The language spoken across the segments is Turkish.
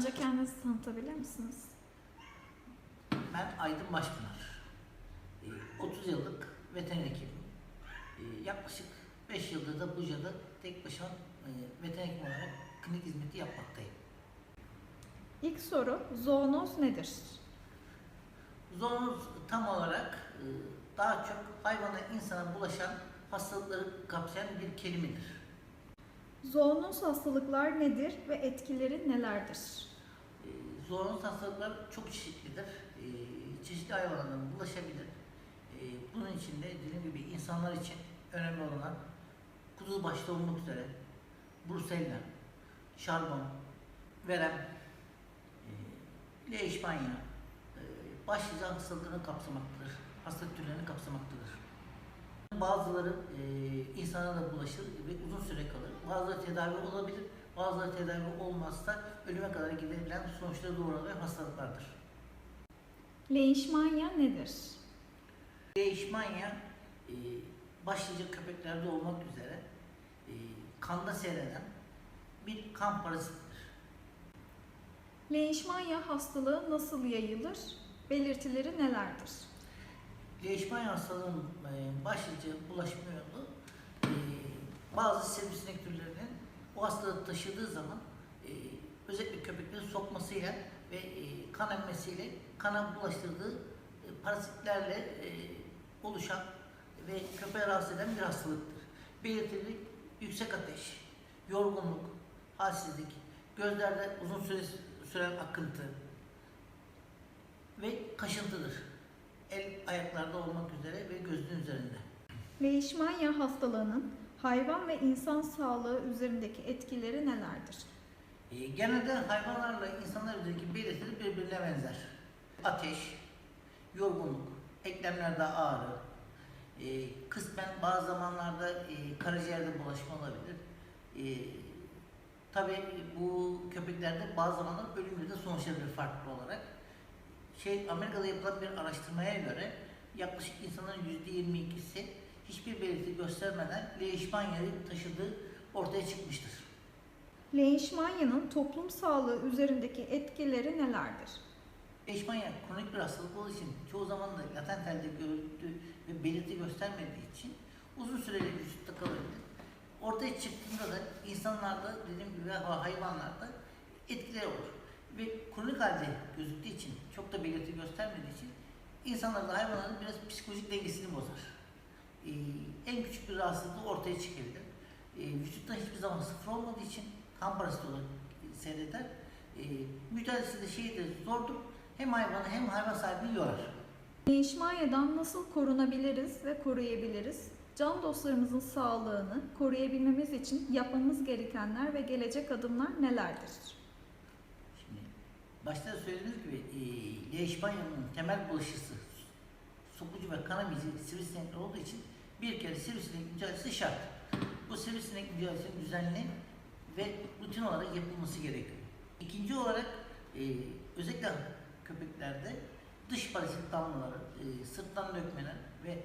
Önce kendinizi tanıtabilir misiniz? Ben Aydın Başpınar. Ee, 30 yıllık veteriner hekimim. Ee, Yaklaşık 5 yıldır da Buca'da tek başıma e, veteriner hekim olarak klinik hizmeti yapmaktayım. İlk soru, zoonoz nedir? Zoonoz tam olarak e, daha çok hayvana insana bulaşan hastalıkları kapsayan bir kelimedir. Zoonoz hastalıklar nedir ve etkileri nelerdir? E, Zoonoz hastalıklar çok çeşitlidir. E, Çeşitli hayvanlardan bulaşabilir. E, Bunun için de dediğim gibi insanlar için önemli olan kuzu başta olmak üzere Brusella, şarbon, verem, e, leishmania, e, başlıca hastalıklarını kapsamaktadır. Hastalık türlerini kapsamaktadır. Bazıları e, insana da bulaşır ve uzun süre kalır. Bazıları tedavi olabilir, bazıları tedavi olmazsa ölüme kadar gidebilen sonuçları doğurabilen hastalıklardır. Leishmania nedir? Leishmania e, başlıca köpeklerde olmak üzere e, kanda seyreden bir kan parazitidir. Leishmania hastalığı nasıl yayılır? Belirtileri nelerdir? Leishmania hastalığının e, başlıca bulaşma yolu e, bazı sivrisinek türlerinin o hastalığı taşıdığı zaman e, özellikle köpeklerin sokmasıyla ve kan emmesiyle kana bulaştırdığı e, parazitlerle oluşan ve köpeği rahatsız eden bir hastalıktır. Belirtileri yüksek ateş, yorgunluk, halsizlik, gözlerde uzun süre süren akıntı ve kaşıntıdır. El ayaklarda olmak üzere ve gözünün üzerinde. Leishmania hastalığının hayvan ve insan sağlığı üzerindeki etkileri nelerdir? E, genelde hayvanlarla insanlar üzerindeki belirtileri birbirine benzer. Ateş, yorgunluk, eklemlerde ağrı, e, kısmen bazı zamanlarda e, karaciğerde bulaşma olabilir. E, Tabi bu köpeklerde bazı zamanlar ölümle de sonuçlanır farklı olarak. Şey Amerika'da yapılan bir araştırmaya göre yaklaşık insanların %22'si hiçbir belirti göstermeden leishmania'yı taşıdığı ortaya çıkmıştır. Leishmania'nın toplum sağlığı üzerindeki etkileri nelerdir? Leishmania kronik bir hastalık olduğu için çoğu zaman da latent halde görüldüğü ve belirti göstermediği için uzun süreli vücutta kalabilir. Ortaya çıktığında da insanlarda dediğim gibi veya hayvanlarda etkileri olur. Ve kronik halde gözüktüğü için, çok da belirti göstermediği için insanlarda hayvanların biraz psikolojik dengesini bozar. Ee, en küçük bir rahatsızlığı ortaya çıkabilir. Ee, vücutta hiçbir zaman sıfır olmadığı için kan parasite olarak seyreder. Ee, müdahalesi de şeydir, zordur. Hem hayvanı hem hayvan sahibini yorar. Leishmania'dan nasıl korunabiliriz ve koruyabiliriz? Can dostlarımızın sağlığını koruyabilmemiz için yapmamız gerekenler ve gelecek adımlar nelerdir? Başta söylediğimiz gibi e, leishmania'nın temel bulaşıcısı sokucu ve kan emici sivrisinekler olduğu için bir kere sivrisinek mücadelesi şart. Bu sivrisinek mücadelesinin düzenli ve rutin olarak yapılması gerekiyor. İkinci olarak e, özellikle köpeklerde dış parazit damlaları, e, sırttan dökmeler ve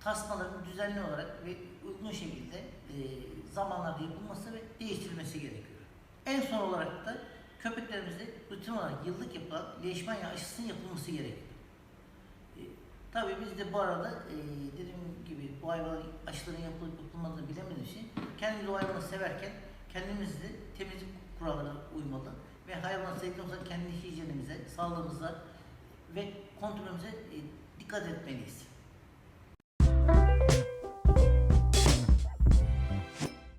tasmaların düzenli olarak ve uygun şekilde e, zamanlarda yapılması ve değiştirilmesi gerekiyor. En son olarak da köpeklerimizde rutin olarak yıllık yapılan leishmania aşısının yapılması gerekiyor. E, tabii biz de bu arada e, dediğim gibi bu hayvanın aşıların yapılıp yapılmadığını bilemediğimiz için kendimiz o hayvanı severken kendimiz de temizlik kurallarına uymalı ve hayvanı sevdiğimizde kendi hijyenimize, sağlığımıza ve kontrolümüze e, dikkat etmeliyiz.